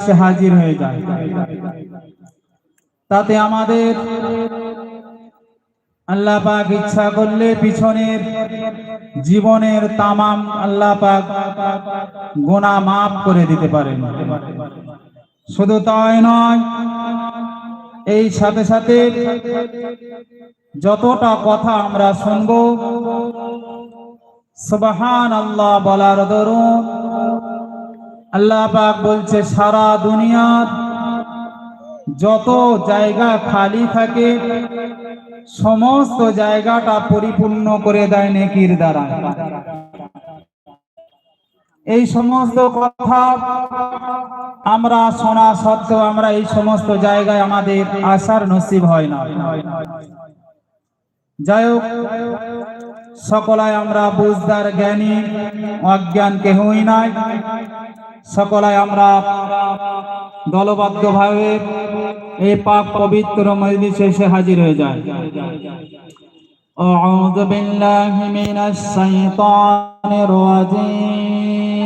এসে হাজির হয়ে যায়। তাতে আমাদের আল্লাহ পাক ইচ্ছা করলে পিছনের জীবনের তামাম আল্লাহ পাক গোনা মাফ করে দিতে পারেন। শুধু তাই নয়, এই সাথে সাথে যতটা কথা আমরা শুনব সুবহান আল্লাহ বলার দরুন আল্লাহ পাক বলছে, সারা দুনিয়ার যত জায়গা খালি থাকে, সমস্ত জায়গাটা পরিপূর্ণ করে দেয় নেকির দ্বারা। এই সমস্ত কথা আমরা শোনা সত্ত্বেও আমরা এই সমস্ত জায়গায় আমাদের আসার নসিব হয় না। যাই হোক সকলায় আমরা বুঝদার জ্ঞানী, অজ্ঞান কেহই নাই। সকলে আমরা দলবদ্ধভাবে এই পাক পবিত্র মজলিস এসে হাজির হয়ে যায় أعوذ بالله من الشيطان الرجيم